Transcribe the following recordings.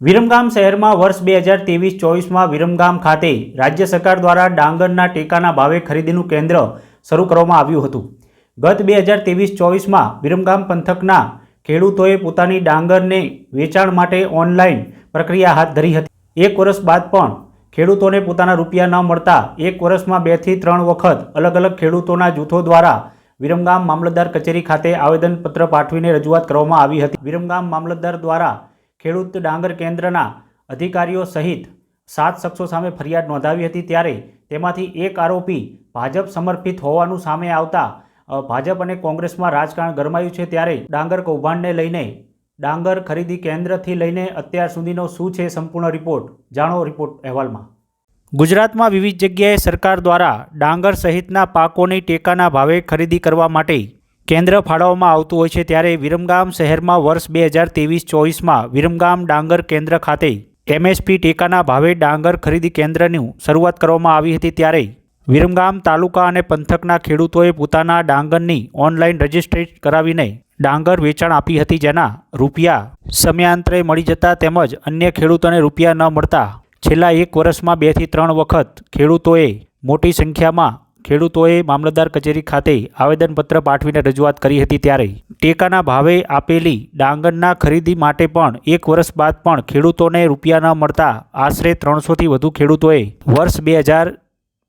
વિરમગામ શહેરમાં વર્ષ બે હજાર ત્રેવીસ ચોવીસમાં વિરમગામ ખાતે રાજ્ય સરકાર દ્વારા ડાંગરના ટેકાના ભાવે ખરીદીનું કેન્દ્ર શરૂ કરવામાં આવ્યું હતું. ગત બે હજાર ત્રેવીસ ચોવીસમાં વિરમગામ પંથકના ખેડૂતોએ પોતાની ડાંગરને વેચાણ માટે ઓનલાઈન પ્રક્રિયા હાથ ધરી હતી. એક વર્ષ બાદ પણ ખેડૂતોને પોતાના રૂપિયા ન મળતા એક વર્ષમાં બેથી ત્રણ વખત અલગ અલગ ખેડૂતોના જૂથો દ્વારા વિરમગામ મામલતદાર કચેરી ખાતે આવેદનપત્ર પાઠવીને રજૂઆત કરવામાં આવી હતી. વિરમગામ મામલતદાર દ્વારા ખેડૂત ડાંગર કેન્દ્રના અધિકારીઓ સહિત સાત શખ્સો સામે ફરિયાદ નોંધાવી હતી ત્યારે તેમાંથી એક આરોપી ભાજપ સમર્પિત હોવાનું સામે આવતા ભાજપ અને કોંગ્રેસમાં રાજકારણ ગરમાયું છે ત્યારે ડાંગર કૌભાંડને લઈને ડાંગર ખરીદી કેન્દ્રથી લઈને અત્યાર સુધીનો શું છે સંપૂર્ણ રિપોર્ટ? જાણો રિપોર્ટ અહેવાલમાં. ગુજરાતમાં વિવિધ જગ્યાએ સરકાર દ્વારા ડાંગર સહિતના પાકોની ટેકાના ભાવે ખરીદી કરવા માટે કેન્દ્ર ફાળવવામાં આવતું હોય છે ત્યારે વિરમગામ શહેરમાં વર્ષ બે હજાર ત્રેવીસ ચોવીસમાં વિરમગામ ડાંગર કેન્દ્ર ખાતે એમએસપી ટેકાના ભાવે ડાંગર ખરીદી કેન્દ્રની શરૂઆત કરવામાં આવી હતી ત્યારે વિરમગામ તાલુકા અને પંથકના ખેડૂતોએ પોતાના ડાંગરની ઓનલાઈન રજિસ્ટ્રેટ કરાવીને ડાંગર વેચાણ આપી હતી જેના રૂપિયા સમયાંતરે મળી જતા તેમજ અન્ય ખેડૂતોને રૂપિયા ન મળતા છેલ્લા એક વર્ષમાં બેથી ત્રણ વખત ખેડૂતોએ મોટી સંખ્યામાં ખેડૂતોએ મામલતદાર કચેરી ખાતે આવેદનપત્ર પાઠવીને રજૂઆત કરી હતી ત્યારે ટેકાના ભાવે આપેલી ડાંગરના ખરીદી માટે પણ એક વર્ષ બાદ પણ ખેડૂતોને રૂપિયા ન મળતા આશરે ત્રણસોથી વધુ ખેડૂતોએ વર્ષ બે હજાર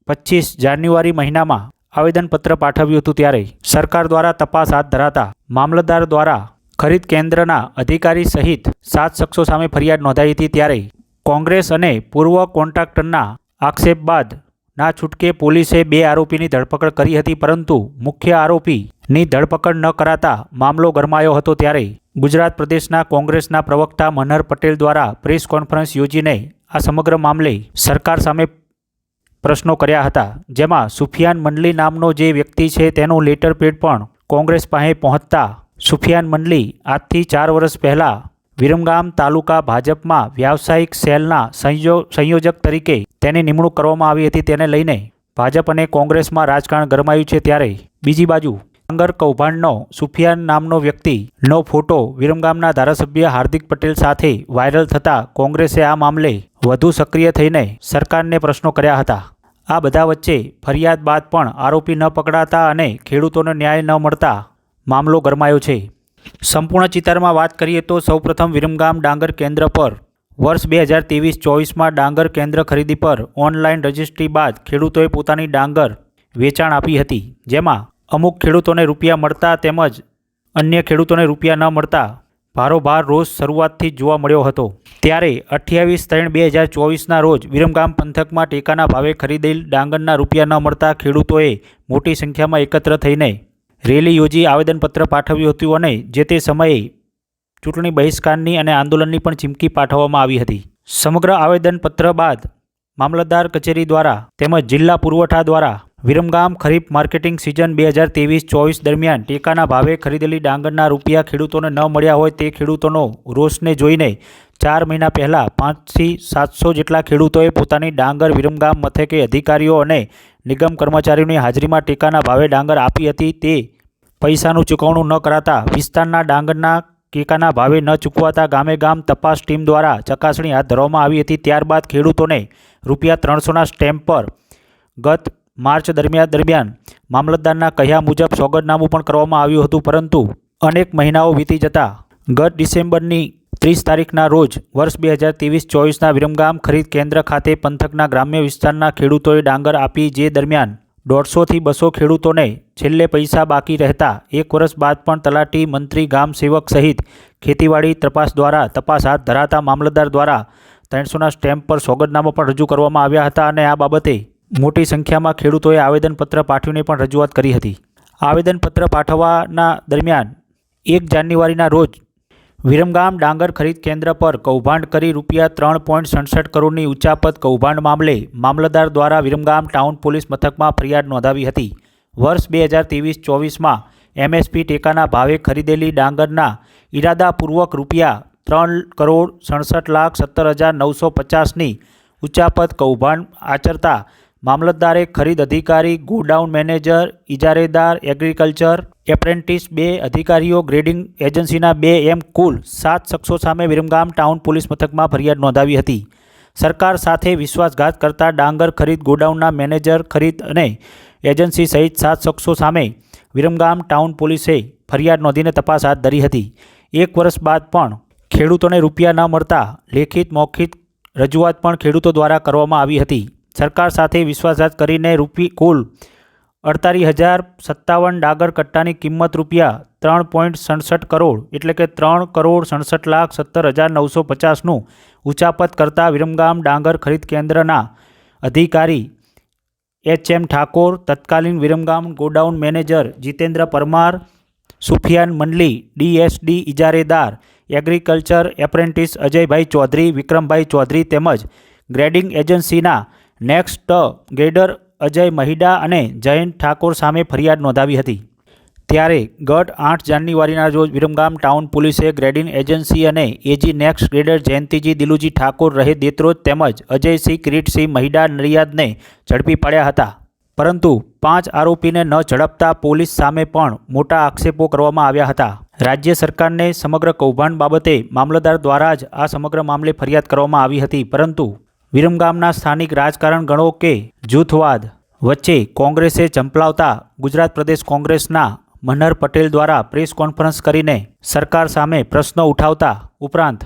પચીસ જાન્યુઆરી મહિનામાં આવેદનપત્ર પાઠવ્યું હતું ત્યારે સરકાર દ્વારા તપાસ હાથ ધરાતા મામલતદાર દ્વારા ખરીદ કેન્દ્રના અધિકારી સહિત સાત શખ્સો સામે ફરિયાદ નોંધાઈ હતી ત્યારે કોંગ્રેસ અને પૂર્વ કોન્ટ્રાક્ટરના આક્ષેપ બાદ ના છૂટકે પોલીસે બે આરોપીની ધરપકડ કરી હતી, પરંતુ મુખ્ય આરોપીની ધરપકડ ન કરાતા મામલો ગરમાયો હતો ત્યારે ગુજરાત પ્રદેશના કોંગ્રેસના પ્રવક્તા મનહર પટેલ દ્વારા પ્રેસ કોન્ફરન્સ યોજીને આ સમગ્ર મામલે સરકાર સામે પ્રશ્નો કર્યા હતા. જેમાં સુફિયાન મંડલી નામનો જે વ્યક્તિ છે, તેનું લેટર પેડ પણ કોંગ્રેસ પાસે પહોંચતા સુફિયાન મંડલી આજથી ચાર વર્ષ પહેલાં વિરમગામ તાલુકા ભાજપમાં વ્યાવસાયિક સેલના સંયોજક તરીકે તેની નિમણૂક કરવામાં આવી હતી તેને લઈને ભાજપ અને કોંગ્રેસમાં રાજકારણ ગરમાયું છે ત્યારે બીજી બાજુ ડાંગર કૌભાંડનો સુફિયાન નામનો વ્યક્તિનો ફોટો વિરમગામના ધારાસભ્ય હાર્દિક પટેલ સાથે વાયરલ થતાં કોંગ્રેસે આ મામલે વધુ સક્રિય થઈને સરકારને પ્રશ્નો કર્યા હતા. આ બધા વચ્ચે ફરિયાદ બાદ પણ આરોપી ન પકડાતા અને ખેડૂતોને ન્યાય ન મળતા મામલો ગરમાયો છે. સંપૂર્ણ ચિતારમાં વાત કરીએ તો સૌપ્રથમ વિરમગામ ડાંગર કેન્દ્ર પર વર્ષ બે હજાર ત્રેવીસ ચોવીસમાં ડાંગર કેન્દ્ર ખરીદી પર ઓનલાઈન રજિસ્ટ્રી બાદ ખેડૂતોએ પોતાની ડાંગર વેચાણ આપી હતી, જેમાં અમુક ખેડૂતોને રૂપિયા મળતા તેમજ અન્ય ખેડૂતોને રૂપિયા ન મળતા ભારોભાર રોષ શરૂઆતથી જોવા મળ્યો હતો. ત્યારે અઠ્યાવીસ ત્રણ બે હજાર ચોવીસના રોજ વિરમગામ પંથકમાં ટેકાના ભાવે ખરીદેલ ડાંગરના રૂપિયા ન મળતા ખેડૂતોએ મોટી સંખ્યામાં એકત્ર થઈને રેલી યોજી આવેદનપત્ર પાઠવ્યું હતું અને જે તે સમયે ચૂંટણી બહિષ્કારની અને આંદોલનની પણ ચીમકી પાઠવવામાં આવી હતી. સમગ્ર આવેદનપત્ર બાદ મામલતદાર કચેરી દ્વારા તેમજ જિલ્લા પુરવઠા દ્વારા વિરમગામ ખરીફ માર્કેટિંગ સિઝન બે હજાર ત્રેવીસ ચોવીસ દરમિયાન ટેકાના ભાવે ખરીદેલી ડાંગરના રૂપિયા ખેડૂતોને ન મળ્યા હોય તે ખેડૂતોનો રોષને જોઈને ચાર મહિના પહેલાં પાંચથી સાતસો જેટલા ખેડૂતોએ પોતાની ડાંગર વિરમગામ મથકે અધિકારીઓ અને નિગમ કર્મચારીઓની હાજરીમાં ટેકાના ભાવે ડાંગર આપી હતી તે પૈસાનું ચૂકવણું ન કરાતા વિસ્તારના ડાંગરના ટેકાના ભાવે ન ચૂકવાતા ગામે ગામ તપાસ ટીમ દ્વારા ચકાસણી હાથ ધરવામાં આવી હતી. ત્યારબાદ ખેડૂતોને રૂપિયા ત્રણસોના સ્ટેમ્પ પર ગત માર્ચ દરમિયાન દરમિયાન મામલતદારના કહ્યા મુજબ સોગંદનામું પણ કરવામાં આવ્યું હતું. પરંતુ અનેક મહિનાઓ વીતી જતા ગત ડિસેમ્બરની ત્રીસ તારીખના રોજ વર્ષ બે હજાર ત્રેવીસ ચોવીસના વિરમગામ ખરીદ કેન્દ્ર ખાતે પંથકના ગ્રામ્ય વિસ્તારના ખેડૂતોએ ડાંગર આપી જે દરમિયાન દોઢસોથી બસો ખેડૂતોને છેલ્લે પૈસા બાકી રહેતા એક વર્ષ બાદ પણ તલાટી મંત્રી, ગામ સેવક સહિત ખેતીવાડી તપાસ દ્વારા તપાસ હાથ ધરાતા મામલતદાર દ્વારા ત્રણસોના સ્ટેમ્પ પર સોગંદનામા પણ રજૂ કરવામાં આવ્યા હતા અને આ બાબતે મોટી સંખ્યામાં ખેડૂતોએ આવેદનપત્ર પાઠવીને પણ રજૂઆત કરી હતી. આવેદનપત્ર પાઠવવાના દરમિયાન એક જાન્યુઆરીના રોજ વિરમગામ ડાંગર ખરીદ કેન્દ્ર પર કૌભાંડ કરી રૂપિયા ત્રણ પોઈન્ટ સડસઠ કરોડની ઉચાપત કૌભાંડ મામલે મામલતદાર દ્વારા વિરમગામ ટાઉન પોલીસ મથકમાં ફરિયાદ નોંધાવી હતી. વર્ષ બે હજાર ત્રેવીસ ચોવીસમાં એમએસપી ટેકાના ભાવે ખરીદેલી ડાંગરના ઇરાદાપૂર્વક રૂપિયા ત્રણ કરોડ સડસઠ લાખ સત્તર હજાર નવસો પચાસની ઉચાપત કૌભાંડ આચરતા મામલતદારે ખરીદ અધિકારી, ગોડાઉન મેનેજર, ઇજારેદાર, એગ્રીકલ્ચર, એપ્રેન્ટિસ બે અધિકારીઓ, ગ્રેડિંગ એજન્સીના બે એમ કુલ સાત શખ્સો સામે વિરમગામ ટાઉન પોલીસ મથકમાં ફરિયાદ નોંધાવી હતી. સરકાર સાથે વિશ્વાસઘાત કરતા ડાંગર ખરીદ ગોડાઉનના મેનેજર, ખરીદ અને એજન્સી સહિત સાત શખ્સો સામે વિરમગામ ટાઉન પોલીસે ફરિયાદ નોંધીને તપાસ હાથ ધરી હતી. એક વર્ષ બાદ પણ ખેડૂતોને રૂપિયા ન મળતા લેખિત, મૌખિક રજૂઆત પણ ખેડૂતો દ્વારા કરવામાં આવી હતી. સરકાર સાથે વિશ્વાસઘાત કરીને રૂપી કુલ અડતાલીસ હજાર સત્તાવન ડાગર કટ્ટાની કિંમત રૂપિયા ત્રણ પોઈન્ટ સડસઠ કરોડ એટલે કે ત્રણ કરોડ સડસઠ લાખ સત્તર હજાર નવસો પચાસનું ઉચાપત કરતા વિરમગામ ડાંગર ખરીદ કેન્દ્રના અધિકારી એચ એમ ઠાકોર, તત્કાલીન Viramgam godown manager Jitendra Parmar, Sufiyan Mandali, DSD ઇજારેદાર, agriculture apprentice Ajaybhai Chaudhari, Vikrambhai Chaudhari તેમજ ગ્રેડિંગ એજન્સીના નેક્સ્ટ ગ્રેડર અજય મહિડા અને જયંત ઠાકોર સામે ફરિયાદ નોંધાવી હતી. ત્યારે ગત આઠ જાન્યુઆરીના રોજ વિરમગામ ટાઉન પોલીસે ગ્રેડિંગ એજન્સી અને AG next grader Jayantiji Diluji Thakor રહે દેત્રોજ તેમજ અજયસિંહ, કિરીટસિંહ મહિડા, નરિયાદને ઝડપી પાડ્યા હતા. પરંતુ પાંચ આરોપીને ન ઝડપતા પોલીસ સામે પણ મોટા આક્ષેપો કરવામાં આવ્યા હતા. રાજ્ય સરકારને સમગ્ર કૌભાંડ બાબતે મામલતદાર દ્વારા જ આ સમગ્ર મામલે ફરિયાદ કરવામાં આવી હતી. પરંતુ વિરમગામના સ્થાનિક રાજકારણ ગણો કે જૂથવાદ વચ્ચે કોંગ્રેસે ચંપલાવતા ગુજરાત પ્રદેશ કોંગ્રેસના મનહર પટેલ દ્વારા પ્રેસ કોન્ફરન્સ કરીને સરકાર સામે પ્રશ્નો ઉઠાવતા ઉપરાંત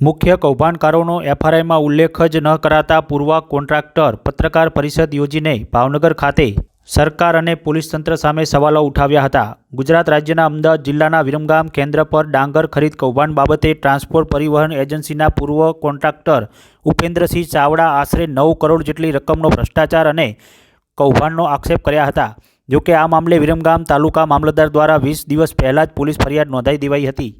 મુખ્ય કૌભાંડકારોનો એફઆરઆઈમાં ઉલ્લેખ જ ન કરાતા પૂર્વ કોન્ટ્રાક્ટર પત્રકાર પરિષદ યોજીને ભાવનગર ખાતે સરકાર અને પોલીસ તંત્ર સામે સવાલો ઉઠાવ્યા હતા. ગુજરાત રાજ્યના અમદાવાદ જિલ્લાના વિરમગામ કેન્દ્ર પર ડાંગર ખરીદ કૌભાંડ બાબતે ટ્રાન્સપોર્ટ પરિવહન એજન્સીના પૂર્વ કોન્ટ્રાક્ટર ઉપેન્દ્રસિંહ ચાવડા આશરે નવ કરોડ જેટલી રકમનો ભ્રષ્ટાચાર અને કૌભાંડનો આક્ષેપ કર્યા હતા. જોકે આ મામલે વિરમગામ તાલુકા મામલતદાર દ્વારા વીસ દિવસ પહેલાં જ પોલીસ ફરિયાદ નોંધાઈ દેવાઈ હતી.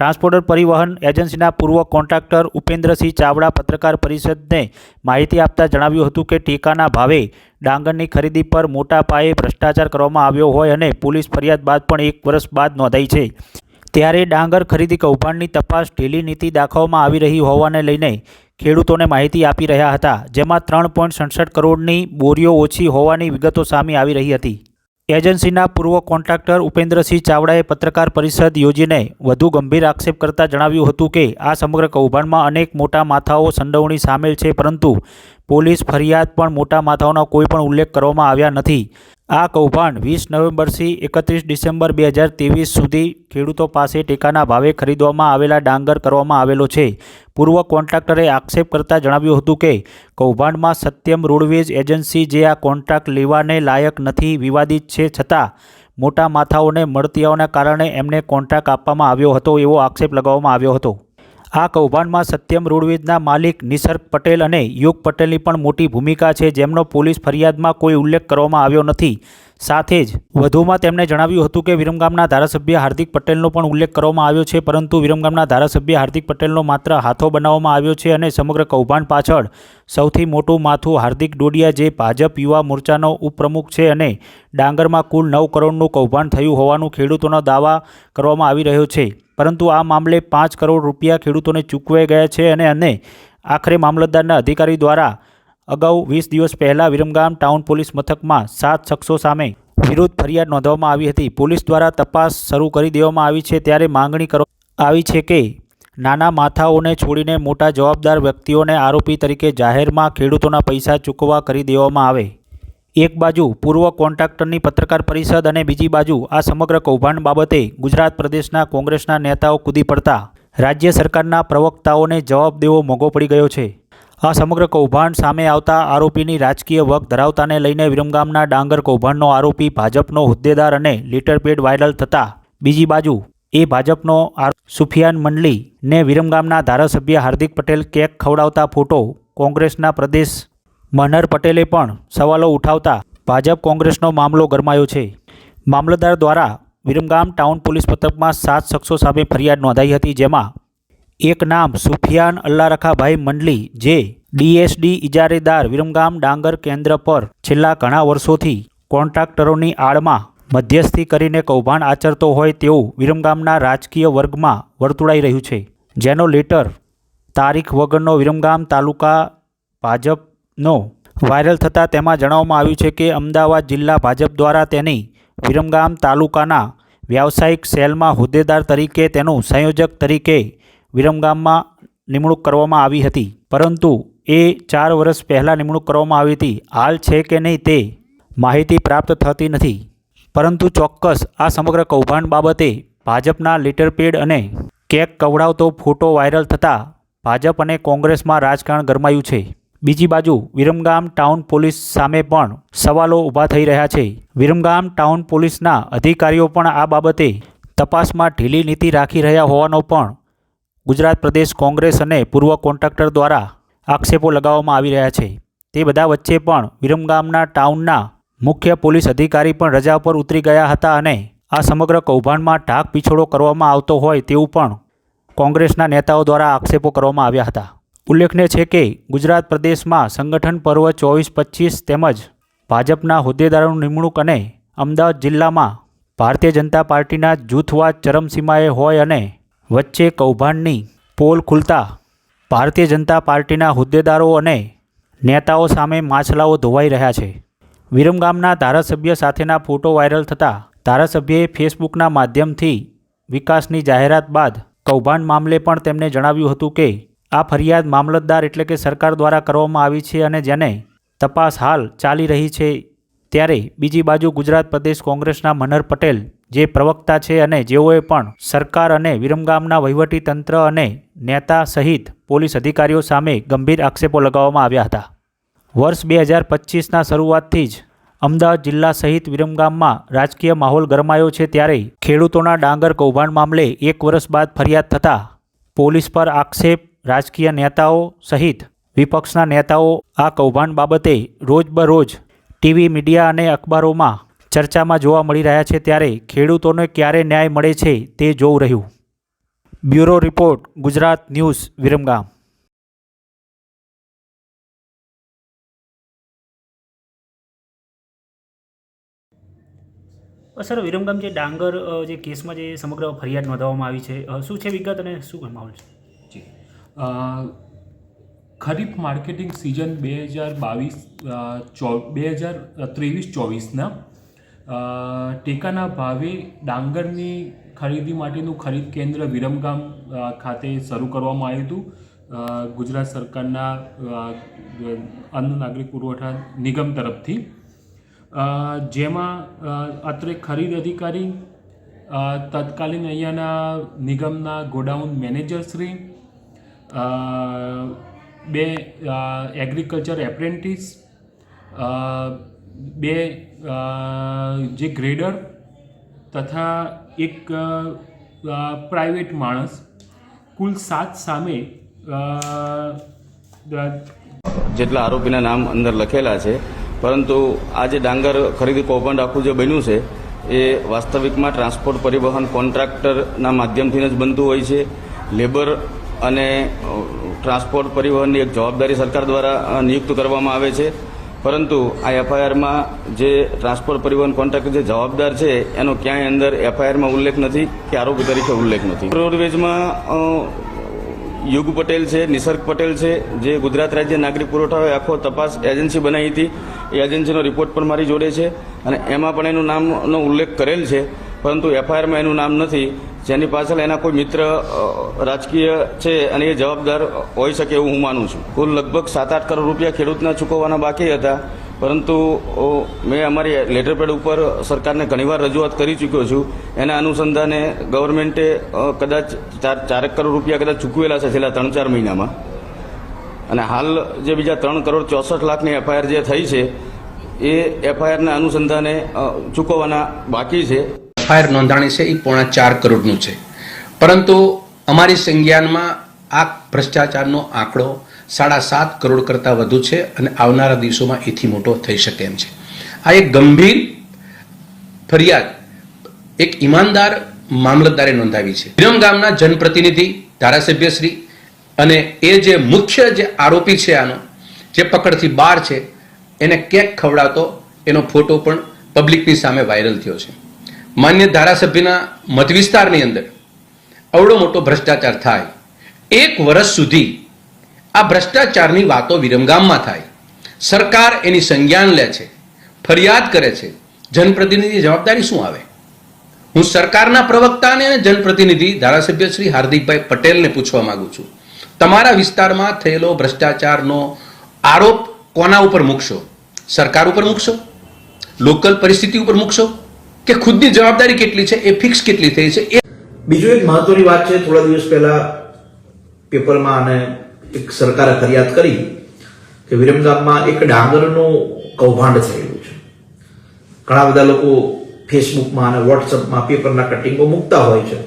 ટ્રાન્સપોર્ટર પરિવહન એજન્સીના પૂર્વ કોન્ટ્રાક્ટર ઉપેન્દ્રસિંહ ચાવડા પત્રકાર પરિષદને માહિતી આપતા જણાવ્યું હતું કે ટેકાના ભાવે ડાંગરની ખરીદી પર મોટા પાયે ભ્રષ્ટાચાર કરવામાં આવ્યો હોય અને પોલીસ ફરિયાદ બાદ પણ એક વર્ષ બાદ નોંધાઈ છે. ત્યારે ડાંગર ખરીદી કૌભાંડની તપાસ ઢીલી નીતિ દાખવવામાં આવી રહી હોવાને લઈને ખેડૂતોને માહિતી આપી રહ્યા હતા, જેમાં ત્રણ પોઈન્ટ સડસઠ કરોડની બોરીઓ ઓછી હોવાની વિગતો સામે આવી રહી હતી. એજન્સીના પૂર્વ કોન્ટ્રાક્ટર ઉપેન્દ્રસિંહ ચાવડાએ પત્રકાર પરિષદ યોજીને વધુ ગંભીર આક્ષેપ કરતા જણાવ્યું હતું કે, આ સમગ્ર કૌભાંડમાં અનેક મોટા માથાઓ સંડોવણી સામેલ છે, પરંતુ પોલીસ ફરિયાદ પણ મોટા માથાઓનો કોઈ પણ ઉલ્લેખ કરવામાં આવ્યા નથી. આ કૌભાંડ વીસ નવેમ્બરથી એકત્રીસ ડિસેમ્બર બે હજાર ત્રેવીસ સુધી ખેડૂતો પાસે ટેકાના ભાવે ખરીદવામાં આવેલા ડાંગર કરવામાં આવેલો છે. પૂર્વ કોન્ટ્રાક્ટરે આક્ષેપ કરતાં જણાવ્યું હતું કે, કૌભાંડમાં સત્યમ રોડવેઝ એજન્સી જે આ કોન્ટ્રાક્ટ લેવાને લાયક નથી વિવાદિત છે છતાં મોટા માથાઓને મળતીઓના કારણે એમને કોન્ટ્રાક્ટ આપવામાં આવ્યો હતો એવો આક્ષેપ લગાવવામાં આવ્યો હતો. આ કૌભાંડમાં સત્યમ રૂડવેદના માલિક નિસર્ગ પટેલ અને યુગ પટેલની પણ મોટી ભૂમિકા છે, જેમનો પોલીસ ફરિયાદમાં કોઈ ઉલ્લેખ કરવામાં આવ્યો નથી. સાથે જ વધુમાં તેમણે જણાવ્યું હતું કે વિરમગામના ધારાસભ્ય હાર્દિક પટેલનો પણ ઉલ્લેખ કરવામાં આવ્યો છે, પરંતુ વિરમગામના ધારાસભ્ય હાર્દિક પટેલનો માત્ર હાથો બનાવવામાં આવ્યો છે અને સમગ્ર કૌભાંડ પાછળ સૌથી મોટું માથું હાર્દિક ડોડિયા જે ભાજપ યુવા મોરચાનો ઉપપ્રમુખ છે અને ડાંગરમાં કુલ નવ કરોડનું કૌભાંડ થયું હોવાનું ખેડૂતોનો દાવા કરવામાં આવી રહ્યો છે. પરંતુ આ મામલે પાંચ કરોડ રૂપિયા ખેડૂતોને ચૂકવાઈ ગયા છે અને અને આખરે મામલતદારના અધિકારી દ્વારા અગાઉ વીસ દિવસ પહેલાં વિરમગામ ટાઉન પોલીસ મથકમાં સાત શખ્સો સામે વિરુદ્ધ ફરિયાદ નોંધવામાં આવી હતી. પોલીસ દ્વારા તપાસ શરૂ કરી દેવામાં આવી છે ત્યારે માંગણી કરવામાં આવી છે કે નાના માથાઓને છોડીને મોટા જવાબદાર વ્યક્તિઓને આરોપી તરીકે જાહેરમાં ખેડૂતોના પૈસા ચૂકવવા કરી દેવામાં આવે. એક બાજુ પૂર્વ કોન્ટ્રાક્ટરની પત્રકાર પરિષદ અને બીજી બાજુ આ સમગ્ર કૌભાંડ બાબતે ગુજરાત પ્રદેશના કોંગ્રેસના નેતાઓ કૂદી પડતા રાજ્ય સરકારના પ્રવક્તાઓને જવાબ દેવો મોંઘો પડી ગયો છે. આ સમગ્ર કૌભાંડ સામે આવતા આરોપીની રાજકીય વક ધરાવતાને લઈને વિરમગામના ડાંગર કૌભાંડનો આરોપી ભાજપનો હોદ્દેદાર અને લીટરપેડ વાયરલ થતા બીજી બાજુ એ ભાજપનો સુફિયાન મંડલી ને વિરમગામના ધારાસભ્ય હાર્દિક પટેલ કેક ખવડાવતા ફોટો કોંગ્રેસના પ્રદેશ મનહર પટેલે પણ સવાલો ઉઠાવતા ભાજપ કોંગ્રેસનો મામલો ગરમાયો છે. મામલતદાર દ્વારા વિરમગામ ટાઉન પોલીસ મથકમાં સાત શખ્સો સામે ફરિયાદ નોંધાઈ હતી જેમાં એક નામ સુફિયાન અલ્લારખાભાઈ મંડલી, જે ડીએસડી ઇજારેદાર વિરમગામ ડાંગર કેન્દ્ર પર છેલ્લા ઘણા વર્ષોથી કોન્ટ્રાક્ટરોની આડમાં મધ્યસ્થી કરીને કૌભાંડ આચરતો હોય તેવું વિરમગામના રાજકીય વર્ગમાં વર્તુળાઈ રહ્યું છે. જેનો લેટર તારીખ વગરનો વિરમગામ તાલુકા ભાજપનો વાયરલ થતાં તેમાં જણાવવામાં આવ્યું છે કે અમદાવાદ જિલ્લા ભાજપ દ્વારા તેની વિરમગામ તાલુકાના વ્યાવસાયિક સેલમાં હોદ્દેદાર તરીકે તેનું સંયોજક તરીકે વિરમગામમાં નિમણૂક કરવામાં આવી હતી. પરંતુ એ ચાર વર્ષ પહેલાં નિમણૂક કરવામાં આવી હતી. હાલ છે કે નહીં તે માહિતી પ્રાપ્ત થતી નથી. પરંતુ ચોક્કસ આ સમગ્ર કૌભાંડ બાબતે ભાજપના લીટરપેડ અને કેક કવડાવતો ફોટો વાયરલ થતાં ભાજપ અને કોંગ્રેસમાં રાજકારણ ગરમાયું છે. બીજી બાજુ વિરમગામ ટાઉન પોલીસ સામે પણ સવાલો ઊભા થઈ રહ્યા છે. વિરમગામ ટાઉન પોલીસના અધિકારીઓ પણ આ બાબતે તપાસમાં ઢીલી નીતિ રાખી રહ્યા હોવાનો પણ ગુજરાત પ્રદેશ કોંગ્રેસ અને પૂર્વ કોન્ટ્રાક્ટર દ્વારા આક્ષેપો લગાવવામાં આવી રહ્યા છે. તે બધા વચ્ચે પણ વિરમગામના ટાઉનના મુખ્ય પોલીસ અધિકારી પણ રજા પર ઉતરી ગયા હતા અને આ સમગ્ર કૌભાંડમાં ઢાક પીછોડો કરવામાં આવતો હોય તેવું પણ કોંગ્રેસના નેતાઓ દ્વારા આક્ષેપો કરવામાં આવ્યા હતા. ઉલ્લેખનીય છે કે ગુજરાત પ્રદેશમાં સંગઠન પર્વ ચોવીસ પચીસ તેમજ ભાજપના હોદ્દેદારોની નિમણૂક અને અમદાવાદ જિલ્લામાં ભારતીય જનતા પાર્ટીના જૂથવાદ ચરમસીમાએ હોય અને વચ્ચે કૌભાંડની પોલ ખુલતા ભારતીય જનતા પાર્ટીના હોદ્દેદારો અને નેતાઓ સામે માછલાઓ ધોવાઈ રહ્યા છે. વિરમગામના ધારાસભ્ય સાથેના ફોટો વાયરલ થતાં ધારાસભ્યએ ફેસબુકના માધ્યમથી વિકાસની જાહેરાત બાદ કૌભાંડ મામલે પણ તેમણે જણાવ્યું હતું કે, આ ફરિયાદ મામલતદાર એટલે કે સરકાર દ્વારા કરવામાં આવી છે અને જેને તપાસ હાલ ચાલી રહી છે ત્યારે બીજી બાજુ ગુજરાત પ્રદેશ કોંગ્રેસના મનહર પટેલ જે પ્રવક્તા છે અને જેઓએ પણ સરકાર અને વિરમગામના વહીવટી તંત્ર અને નેતા સહિત પોલીસ અધિકારીઓ સામે ગંભીર આક્ષેપો લગાવવામાં આવ્યા હતા. વર્ષ બે હજાર પચીસના શરૂઆતથી જ અમદાવાદ જિલ્લા સહિત વિરમગામમાં રાજકીય માહોલ ગરમાયો છે ત્યારે ખેડૂતોના ડાંગર કૌભાંડ મામલે એક વર્ષ બાદ ફરિયાદ થતાં પોલીસ પર આક્ષેપ રાજકીય નેતાઓ સહિત વિપક્ષના નેતાઓ આ કૌભાંડ બાબતે રોજબરોજ ટીવી મીડિયા અને અખબારોમાં ચર્ચામાં જોવા મળી રહ્યા છે ત્યારે ખેડૂતોને ક્યારે ન્યાય મળે છે તે જોવું રહ્યું. Bureau report Gujarat news Viramgam. Sir Viramgam જે ડાંગર જે કેસમાં જે સમગ્ર ફરિયાદ નોંધાવવામાં આવી છે શું છે વિગત અને શું માહોલ છે? જી. ખરીફ માર્કેટિંગ સિઝન બે હજાર બાવીસ બે હજાર ત્રેવીસ, ચોવીસના. ટેકાના ભાવે ડાંગરની ખરીદી માટેનું ખરીદ કેન્દ્ર વિરમગામ ખાતે શરૂ કરવામાં આવ્યું હતું. ગુજરાત સરકારના અન્ન નાગરિક પુરવઠા નિગમ તરફથી. જેમાં અત્રે ખરીદ અધિકારી તત્કાલીન અહીંયાના નિગમના ગોડાઉન મેનેજરશ્રી બે એગ્રીકલ્ચર એપ્રેન્ટિસ બે જે ગ્રેડર તથા એક પ્રાઇવેટ માણસ, કુલ સાત સામે જેટલા આરોપીના નામ અંદર લખેલા છે, પરંતુ આ જે ડાંગર ખરીદી કૌભાંડ આખું જે બન્યું છે, એ વાસ્તવિકમાં ટ્રાન્સપોર્ટ પરિવહન કોન્ટ્રાક્ટરના માધ્યમથી જ બનતું હોય છે. લેબર અને ટ્રાન્સપોર્ટ પરિવહનની એક જવાબદારી સરકાર દ્વારા નિયુક્ત કરવામાં આવે છે. પરંતુ આ એફઆઈઆરમાં જે ટ્રાન્સપોર્ટ પરિવહન કોન્ટ્રાક્ટર જે જવાબદાર છે, એનો ક્યાંય અંદર એફઆઈઆરમાં ઉલ્લેખ નથી કે આરોપી તરીકે ઉલ્લેખ નથી. રોડવેજમાં યુગ પટેલ છે, નિસર્ગ પટેલ છે, જે ગુજરાત રાજ્ય નાગરિક પુરવઠા આખો તપાસ એજન્સી બનાવી હતી. એ એજન્સીનો રિપોર્ટ પણ મારી જોડે છે. અને એમાં પણ એનું નામનો ઉલ્લેખ કરેલ છે. પરંતુ એફઆઈઆરમાં એનું નામ નથી. જેની પાછળ એના કોઈ મિત્ર રાજકીય છે અને એ જવાબદાર હોઈ શકે એવું હું માનું છું. કુલ લગભગ સાત આઠ કરોડ રૂપિયા ખેડૂતના ચૂકવવાના બાકી હતા. પરંતુ મેં અમારી લેટરપેડ ઉપર સરકારને ઘણીવાર રજૂઆત કરી ચૂક્યો છું. એના અનુસંધાને ગવર્મેન્ટે કદાચ ચાર, ચારેક કરોડ રૂપિયા કદાચ ચૂકવેલા છે છેલ્લા ત્રણ ચાર મહિનામાં. અને હાલ જે બીજા ત્રણ કરોડ ચોસઠ લાખની એફઆઈઆર જે થઈ છે, એ એફઆઈઆરના અનુસંધાને ચૂકવવાના બાકી છે. એફઆઈઆર નોંધાણી છે, એ પોણા ચાર કરોડનું છે. પરંતુ અમારી સંજ્ઞાનમાં આ ભ્રષ્ટાચારનો આંકડો સાડા સાત કરોડ કરતાં વધુ છે અને આવનારા દિવસોમાં એથી મોટો થઈ શકે એમ છે. આ એક ગંભીર ફરિયાદ એક ઈમાનદાર મામલતદારે નોંધાવી છે. વિરમ ગામના જનપ્રતિનિધિ ધારાસભ્યશ્રી અને એ જે મુખ્ય જે આરોપી છે આનો, જે પકડથી બહાર છે, એને કેક ખવડાવતો એનો ફોટો પણ પબ્લિકની સામે વાયરલ થયો છે. માન્ય ધારાસભ્યના મતવિસ્તારની અંદર અવડો મોટો ભ્રષ્ટાચાર થાય. એક વર્ષ સુધી આ ભ્રષ્ટાચારની વાતો વિરમગામમાં થાય. સરકાર એની સંજ્ઞાન લે છે, ફરિયાદ કરે છે. જનપ્રતિનિધિની જવાબદારી શું આવે? હું સરકારના પ્રવક્તાને અને જનપ્રતિનિધિ ધારાસભ્ય શ્રી હાર્દિકભાઈ પટેલને પૂછવા માંગુ છું. તમારા વિસ્તારમાં થયેલો ભ્રષ્ટાચારનો આરોપ કોના ઉપર મૂકશો? સરકાર ઉપર મૂકશો? લોકલ પરિસ્થિતિ ઉપર મૂકશો? કે ખુદની જવાબદારી કેટલી છે, એ ફિક્સ કેટલી થઈ છે, એ બીજું એક મહત્વની વાત છે, થોડા દિવસ પહેલા પેપરમાં અને એક સરકારે ફરિયાદ કરી કે વિરમગામમાં એક ડાંગરનું કૌભાંડ થયેલું છે. ઘણા બધા લોકો ફેસબુકમાં અને વોટ્સઅપમાં પેપરના કટિંગો મૂકતા હોય છે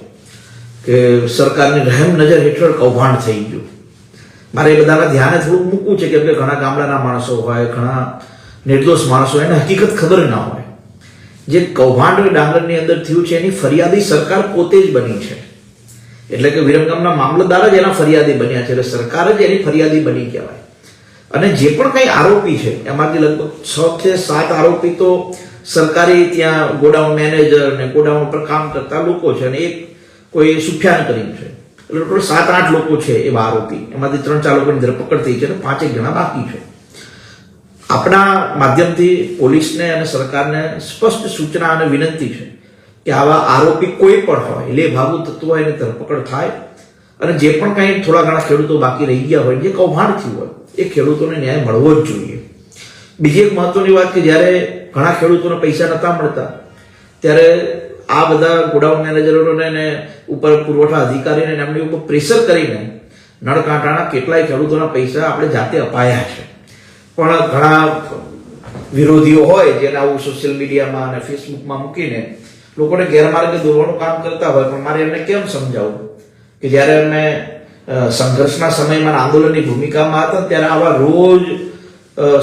કે સરકારની રહેમ નજર હેઠળ કૌભાંડ થઈ ગયું. મારે એ બધાના ધ્યાને થોડું મૂકવું છે કેમ કે ઘણા ગામડાના માણસો હોય, ઘણા નિર્દોષ માણસો એને હકીકત ખબર ના હોય. જે કૌભાંડ ડાંગરની અંદર થયું છે, એની ફરિયાદી સરકાર પોતે જ બની છે. એટલે કે વિરમગામના મામલતદાર જ એના ફરિયાદી બન્યા છે, એટલે સરકાર જ એની ફરિયાદી બની કહેવાય. અને જે પણ કંઈ આરોપી છે, એમાંથી લગભગ છ કે સાત આરોપી તો સરકારી ત્યાં ગોડાઉન મેનેજર ને ગોડાઉન પર કામ કરતા લોકો છે અને એક કોઈ સુફિયાન કરીમ છે. એટલે ટોટલ સાત આઠ લોકો છે એવા આરોપી. એમાંથી ત્રણ ચાર લોકોની ધરપકડ થઈ છે અને પાંચેક જણા બાકી છે. આપણા માધ્યમથી પોલીસને અને સરકારને સ્પષ્ટ સૂચના અને વિનંતી છે કે આવા આરોપી કોઈ પણ હોય, લે ભાગુ તત્વો એની ધરપકડ થાય અને જે પણ કંઈ થોડા ઘણા ખેડૂતો બાકી રહી ગયા હોય, જે કૌભાંડ થયું હોય, એ ખેડૂતોને ન્યાય મળવો જ જોઈએ. બીજી એક મહત્વની વાત કે જ્યારે ઘણા ખેડૂતોને પૈસા નહોતા મળતા, ત્યારે આ બધા ગોડાઉન મેનેજરોને ઉપર પુરવઠા અધિકારીને એમની ઉપર પ્રેશર કરીને નળકાંટાના કેટલાય ખેડૂતોના પૈસા આપણે જાતે અપાયા છે. પણ ઘણા વિરોધીઓ હોય જેને આવું સોશિયલ મીડિયામાં અને ફેસબુકમાં મૂકીને લોકોને ગેરમાર્ગે દોરવાનું કામ કરતા હોય, પણ મારે એમને કેમ સમજાવવું કે જ્યારે અમે સંઘર્ષના સમયમાં આંદોલનની ભૂમિકામાં હતા ત્યારે આવા રોજ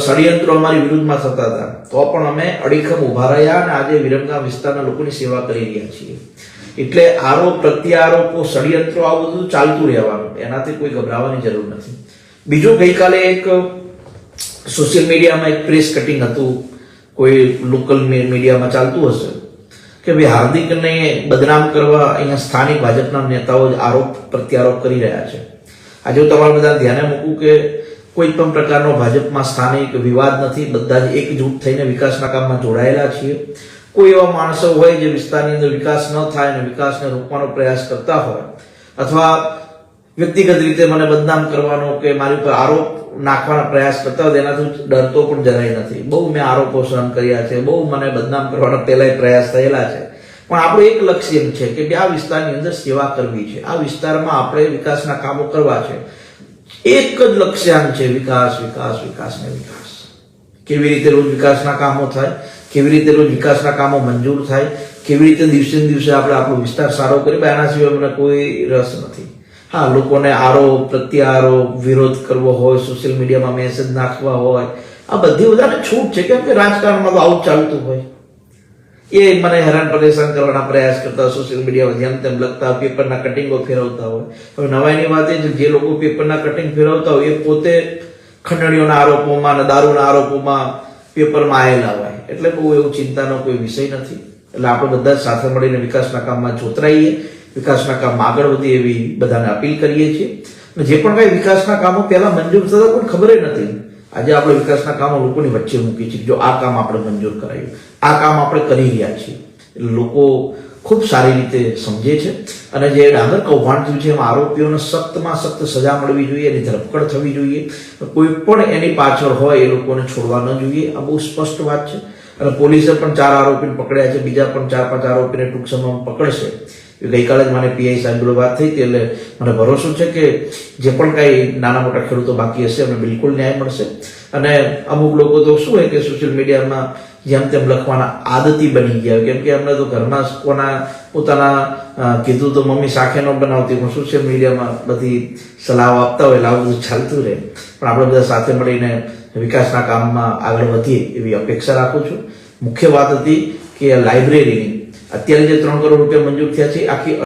ષડયંત્રો અમારી વિરુદ્ધમાં થતા હતા. તો પણ અમે અડીખમ ઊભા રહ્યા અને આજે વિરમગામ વિસ્તારના લોકોની સેવા કરી રહ્યા છીએ. એટલે આરોપ પ્રત્યારોપો, ષડયંત્રો આ બધું ચાલતું રહેવાનું. એનાથી કોઈ ગભરાવાની જરૂર નથી. બીજું ગઈકાલે એક સોશિયલ મીડિયામાં એક પ્રેસ કટિંગ હતું, કોઈ લોકલ મીડિયામાં ચાલતું હશે, કે ભાઈ હાર્દિકને બદનામ કરવા અહીંયા સ્થાનિક ભાજપના નેતાઓ જ આરોપ પ્રત્યારોપ કરી રહ્યા છે. આજે હું તમારા બધા ધ્યાને મૂકું કે કોઈ પણ પ્રકારનો ભાજપમાં સ્થાનિક વિવાદ નથી, બધા જ એકજૂટ થઈને વિકાસના કામમાં જોડાયેલા છીએ. કોઈ એવા માણસો હોય જે વિસ્તારની અંદર વિકાસ ન થાય અને વિકાસને રોકવાનો પ્રયાસ કરતા હોય, અથવા વ્યક્તિગત રીતે મને બદનામ કરવાનો કે મારી ઉપર આરોપ નાખવાનો પ્રયાસ કરતા હોય એનાથી ડરતો પણ જરાય નથી. બહુ મેં આરોપો સહન કર્યા છે, બહુ મને બદનામ કરવાના પહેલાય પ્રયાસ થયેલા છે. પણ આપણું એક લક્ષ્ય એમ છે કે આ વિસ્તારની અંદર સેવા કરવી છે. આ વિસ્તારમાં આપણે વિકાસના કામો કરવા છે. એક જ લક્ષ્યાંક છે, વિકાસ વિકાસ વિકાસ ને વિકાસ. કેવી રીતે રોજ વિકાસના કામો થાય? કેવી રીતે રોજ વિકાસના કામો મંજૂર થાય? કેવી રીતે દિવસે દિવસે આપણે આપણો વિસ્તાર સારો કરીએ? એના સિવાય મને કોઈ રસ નથી. હા, લોકોને આરોપ, પ્રત્યારોપ, વિરોધ કરવો હોય સોશિયલ મીડિયામાં મેસેજ નાખવા હોય, આ બધી બધાને છૂટ છે, કેમ કે રાજકારણમાં તો આવું ચાલતું હોય. એ મને હેરાન પરેશાન કરવાના પ્રયાસ કરતા સોશિયલ મીડિયામાં જેમ તેમ લખતા પેપરના કટિંગો ફેરવતા હોય. હવે નવાઈની વાત એ છે જે લોકો પેપરના કટિંગ ફેરવતા હોય, એ પોતે ખંડણીઓના આરોપોમાં અને દારૂના આરોપોમાં પેપરમાં આવેલા હોય. એટલે બહુ એવું ચિંતાનો કોઈ વિષય નથી. એટલે આપણે બધા જ સાથે મળીને વિકાસના કામમાં જોતરાઈએ. વિકાસના કામમાં આગળ વધે એવી બધાને અપીલ કરીએ છીએ. અને જે પણ કઈ વિકાસના કામો પહેલા મંજૂર થતા પણ ખબર નથી. આજે આપણે વિકાસના કામો લોકોની વચ્ચે મૂકી છે જો આ કામ આપણે મંજૂર કરાયું. આ કામ આપણે કરી રહ્યા છીએ. લોકો ખૂબ સારી રીતે સમજે છે. અને જે ડાંગર કૌભાંડ થયું છે, એમાં આરોપીઓને સખ્તમાં સખ્ત સજા મળવી જોઈએ, એની ધરપકડ થવી જોઈએ. કોઈ પણ એની પાછળ હોય એ લોકોને છોડવા ન જોઈએ. આ બહુ સ્પષ્ટ વાત છે. અને પોલીસે પણ ચાર આરોપીને પકડ્યા છે. બીજા પણ ચાર પાંચ આરોપીને ટૂંક સમયમાં પકડશે. ગઈકાલે જ મને પીઆઈ સાહેબ વાત થઈ હતી, એટલે મને ભરોસો છે કે જે પણ કાંઈ નાના મોટા ખેડૂતો બાકી હશે, એમને બિલકુલ ન્યાય મળશે. અને અમુક લોકો તો શું હોય કે સોશિયલ મીડિયામાં જેમ તેમ લખવાના આદતી બની ગયા કેમ કે એમને તો ઘરના કોના પોતાના કીધું તો મમ્મી શાખે ન બનાવતી, પણ સોશિયલ મીડિયામાં બધી સલાહ આપતા હોય આવું બધું ચાલતું રહે. પણ આપણે બધા સાથે મળીને વિકાસના કામમાં આગળ વધીએ એવી અપેક્ષા રાખું છું. મુખ્ય વાત હતી કે લાઇબ્રેરીની અત્યારે જે ત્રણ કરોડ રૂપિયા મંજૂર થયા છે આખી